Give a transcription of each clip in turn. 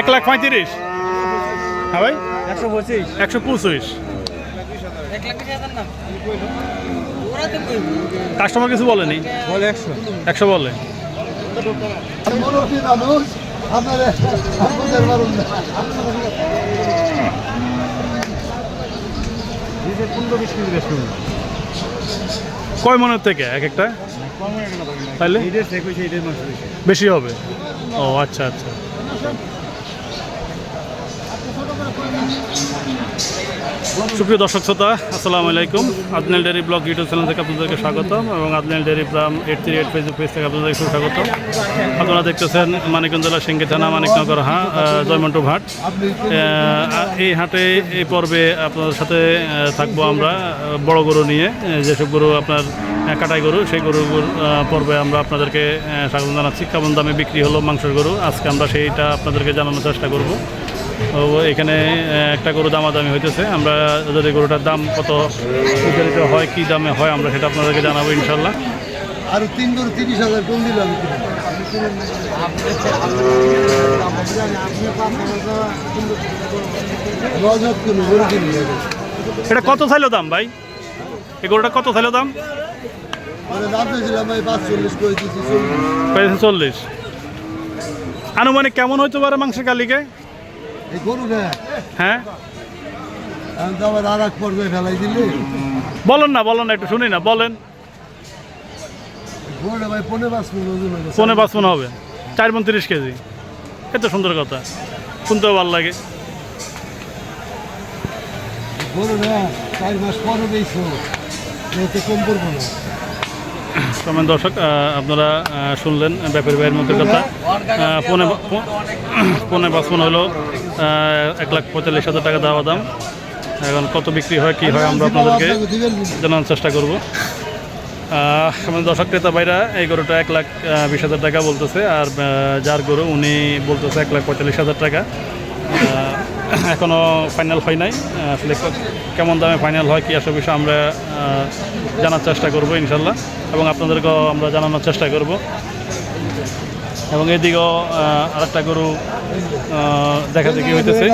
এক লাখ পঁয়ত্রিশ। হ্যাঁ ভাই? একশো পঁচিশ। একশো পঁচিশ। কাস্টমার কিছু বলেনি? বলে একশো। একশো বলে। কয় মনের থেকে? এক একটা? তাহলে বেশি হবে। ও আচ্ছা আচ্ছা। সুপ্রিয় দর্শক শ্রোতা আসসালামু আলাইকুম। Adnal dairy blog YouTube channel থেকে আপনাদেরকে স্বাগতম এবং Adnal dairy farm eight three eight Facebook page থেকে আপনাদেরকে সুস্বাগত আপনারা দেখতেছেন মানিকগঞ্জ জেলা থানা মানিকনগর হা জয়মন্টু ঘাট। আহ, এই হাটে এই পর্বে আপনাদের সাথে থাকব আমরা বড় গরু নিয়ে। যেসব গরু আপনার কাটাই গরু সেই আহ, পর্বে আমরা আপনাদেরকে স্বাগত জানাচ্ছি। কেমন দামে বিক্রি হলো মাংসের গরু? আজকে আমরা সেইটা আপনাদেরকে জানানোর চেষ্টা করব। তো এখানে একটা গরু দামাদামি হইতেছে। আমরা যদি গরুটার দাম কত বিচারিত হয় কি দামে হয় আমরা সেটা আপনাদেরকে জানাব ইনশাল্লাহ আর তিন করে তিরিশ হাজার কম দিলাম। গরু কিনি এটা কত চাইলো দাম ভাই? এই গরুটা কত চাইলো দাম? চল্লিশ। আনুমানিক কেমন হইতে পারে মাংসের কালিকে? হ্যাঁ? বলেন না বলেন না একটু শুনি না বলেন। পনেরো পাঁচ। পনেরো মন হবে। চার মন তিরিশ কেজি। এত সুন্দর কথা। শুনতেও ভালো লাগে। গরু না চার মাস পরে দিয়েছ এতে কম করব না। সমান দর্শক আপনারা শুনলেন ব্যাপারী ভাইয়ের মধ্যে কথা। পনে পৌনে পাঁচ মন হলো এক লাখ পঁয়তাল্লিশ হাজার টাকা দেওয়া দাম। এখন কত বিক্রি হয় কি হয় আমরা আপনাদেরকে। জানানোর চেষ্টা করব। আমাদের দর্শক ক্রেতা ভাইরা এই গরুটা এক লাখ বিশ হাজার টাকা বলতেছে আর যার গরু উনি বলতেছে এক লাখ পঁয়তাল্লিশ হাজার টাকা। এখনও ফাইনাল হয় নাই। আসলে কেমন দামে ফাইনাল হয় কি আসলে বিষয়ে আমরা জানার চেষ্টা করব ইনশাল্লাহ। এবং আপনাদেরকেও আমরা জানানোর চেষ্টা করব। এবং এদিকেও আরেকটা গরু দেখা দেখি হইতেছে।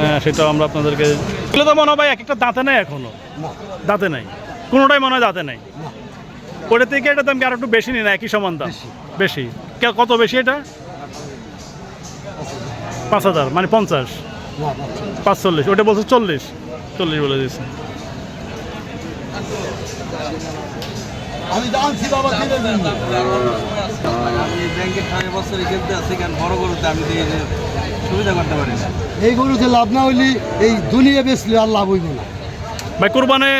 হ্যাঁ সেটাও আমরা আপনাদেরকে এগুলো তো মনে হয় এক একটা দাঁতে নেই এখনও দাঁতে নাই। কোনোটাই মনে হয় দাঁতে নাই। ওটা থেকে এটা দাম কি আর একটু বেশি নিই না একই সমান দাম? বেশি। কত বেশি এটা? পাঁচ হাজার মানে পঞ্চাশ। না। পাঁচচল্লিশ ওটা বলছে চল্লিশ। চল্লিশ বলে দিয়েছে। আমি জানছি বাবা দিবেন আমি ব্যাংকে ছয় বছর খেলতে আছি কারণ বড় গরুতে আমি তো সুবিধা করতে পারি না এই গরুতে লাভ না হইলে এই দুনিয়া বেচলে আর লাভ হইব না। ভাই কোরবানে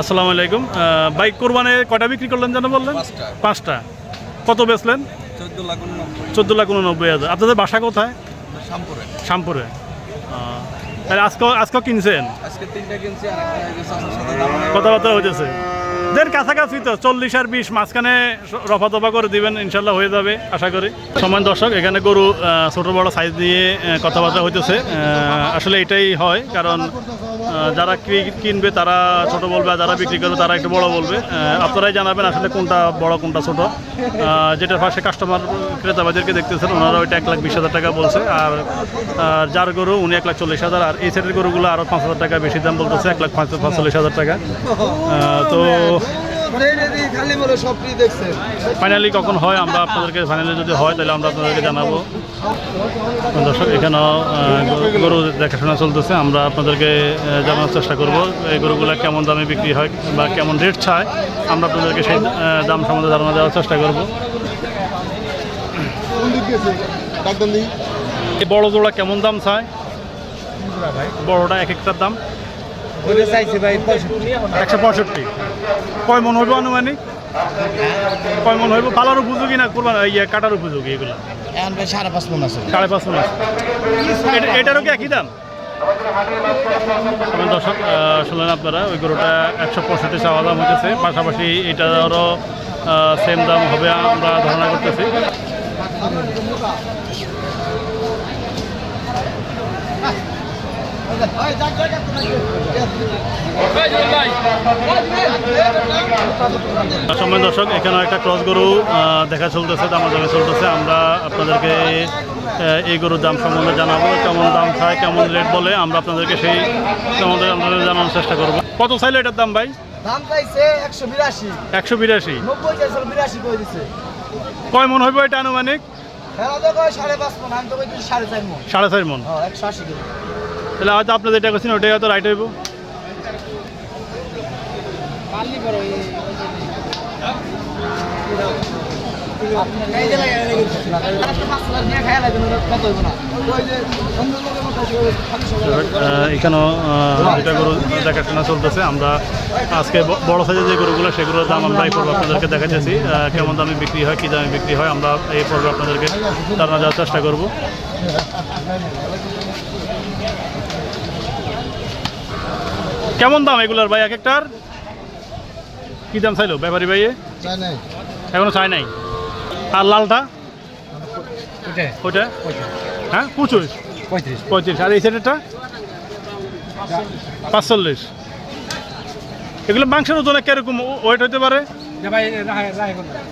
আসসালামু আলাইকুম। আহ, ভাই কোরবানে কটা বিক্রি করলেন যেন বললেন? পাঁচটা। পাঁচটা। কত বেচলেন? চোদ্দ লাখ উননব্বই। হাজার। আপনাদের বাসা কোথায়? শ্যামপুরে তাহলে আজকেও আজকেও কিনছেন। কথাবার্তা হইতেছে। দেন কাছাকাছি তো চল্লিশ আর বিশ মাঝখানে রফা দফা করে দিবেন ইনশাল্লাহ হয়ে যাবে আশা করি। সময় দর্শক এখানে গরু ছোট বড় সাইজ দিয়ে কথাবার্তা হইতেছে। আসলে এটাই হয় কারণ যারা কিনবে, তারা ছোট বলবে, আর যারা বিক্রি করবে, তারা একটু বড় বলবে। আপনারাই জানাবেন আসলে কোনটা বড়, কোনটা ছোট। যেটা যেটার পাশে কাস্টমার ক্রেতাবাদেরকে দেখতেছেন, ওনারা ওইটা এক লাখ বিশ হাজার টাকা বলছে। আর যার গরু, উনি এক লাখ চল্লিশ হাজার, আর এই সেটের গরুগুলো আরও পাঁচ হাজার টাকা বেশি দাম বলতেছে, এক লাখ পাঁচ পাঁচচল্লিশ হাজার টাকা। তো খালি বলে সব কি দেখছেন ফাইনালি কখন হয়? আমরা আপনাদেরকে ফাইনালি যদি হয় তাহলে আমরা আপনাদেরকে জানাব। দর্শক এখানেও গরু- দেখাশোনা চলতেছে। আমরা আপনাদেরকে আহ, জানানোর চেষ্টা করব এই গরুগুলো কেমন দামে বিক্রি হয় বা কেমন রেট চায়। আমরা আপনাদেরকে সেই দাম সম্বন্ধে ধারণা দেওয়ার চেষ্টা করব। বড় জোড়া কেমন দাম চায়? বড়টা এক একটার দাম। ওটা চাইছে ভাই পঁয়ষট্টি। একশো পঁয়ষট্টি। কয় মন হইব আনুমানিক? কয় মন হইব? পালার উপযোগী না কোরবান ইয়ে কাটার উপযোগী এগুলা? এখন ভাই সাড়ে পাঁচ মন আছে। সাড়ে পাঁচ মন আছে। এটারও কি একই দাম? তবে দর্শক শুনলেন আপনারা ওই গরুটা একশো পঁয়ষট্টি চাওয়া দাম হতেছে পাশাপাশি এটারও সেম দাম হবে আমরা ধারণা করতেছি। সময় দর্শক এখানে একটা ক্রস গরু দেখা চলতেছে দামাদামি চলতেছে। আমরা আপনাদেরকে এই গরুর দাম সম্বন্ধে জানাব কেমন দাম চায় কেমন রেট বলে আমরা আপনাদেরকে সেই সম্বন্ধে আপনাদের জানানোর চেষ্টা করব। কত চাইলে এটার দাম ভাই? দাম চাইছে একশো বিরাশি। একশো বিরাশি? বিরাশি করে দিছে? কয় মন হইব এটা আনুমানিক? সাড়ে পাঁচ মন আমি তো সাড়ে চার মন। সাড়ে চার মন। হ্যাঁ একশো আশি তাহলে হয়তো আপনাদের যেটা করছেন ওটাই হয়তো রাইট হইব। এখানেও এটা গরু দেখাশোনা চলতেছে। আমরা আজকে বড় সাইজের যে গরুগুলো সেগুলোর দাম আমরা এই পর্বে আপনাদেরকে দেখাচ্ছি কেমন দামে বিক্রি হয় কী দামে বিক্রি হয় আমরা এই পর্বে আপনাদেরকে জানা যাওয়ার চেষ্টা করব। কেমন দাম এগুলোর ভাই এক একটার? কী দাম চাইলো ব্যাপারী ভাইয়ে? নাই। এখনও চাই নাই। আর লালটা? ওইটা। হ্যাঁ পঁচিশ। পঁয়ত্রিশ। পঁয়ত্রিশ। আর এই সেটেরটা? পাঁচচল্লিশ। এগুলো মাংসের ওজনে কীরকম? ওয়েট হতে পারে? ভাই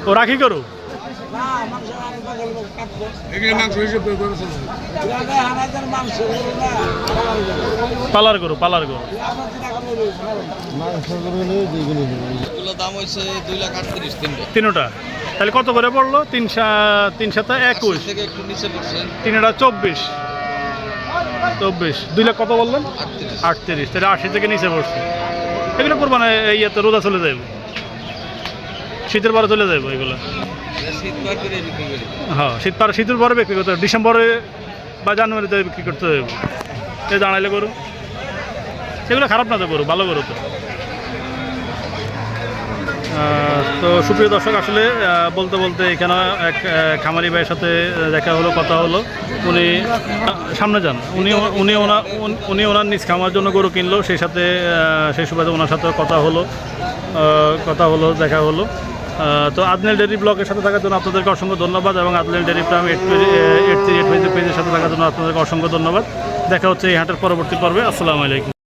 ও রাখি করো? পালার করো পালার যেগুলো এগুলো দাম হয়েছে দুই লাখ আটত্রিশ তিনটে। তিনোটা। তাহলে কত করে পড়ল? তিন তিন সাথে একুশ। থেকে একটু তিনটা চব্বিশ। চব্বিশ। দুই লাখ কত বললেন? আটত্রিশ। তাহলে আশি থেকে নিচে পড়ছে। এগুলো করব না এই ইয়েতে রোদা চলে যাইব। শীতের পরে চলে যাইব এগুলো। হ্যাঁ শীত পার শীতের পরে বিক্রি করতে হবে। ডিসেম্বরে বা জানুয়ারিতে বিক্রি করতে হবে। এই দাঁড়াইলে গরু। সেগুলো খারাপ না তো গরু, ভালো গরু তো। তো সুপ্রিয় দর্শক, আসলে বলতে বলতে এখানে এক খামারি ভাইয়ের সাথে দেখা হলো, কথা হলো। উনি সামনে যান। উনি উনি ওনার উনি ওনার নিজ খামার জন্য গরু কিনলো। সেই সাথে সেই সুবাদে ওনার সাথে কথা হলো কথা হলো, দেখা হলো। তো আদনেল ডেরি ব্লগের সাথে থাকার জন্য আপনাদেরকে অসংখ্য ধন্যবাদ এবং Adnal dairy farm eight eight three eight পেজের সাথে থাকার জন্য আপনাদেরকে অসংখ্য ধন্যবাদ দেখা হচ্ছে এই হাটের পরবর্তী পর্বে আসসালামু আলাইকুম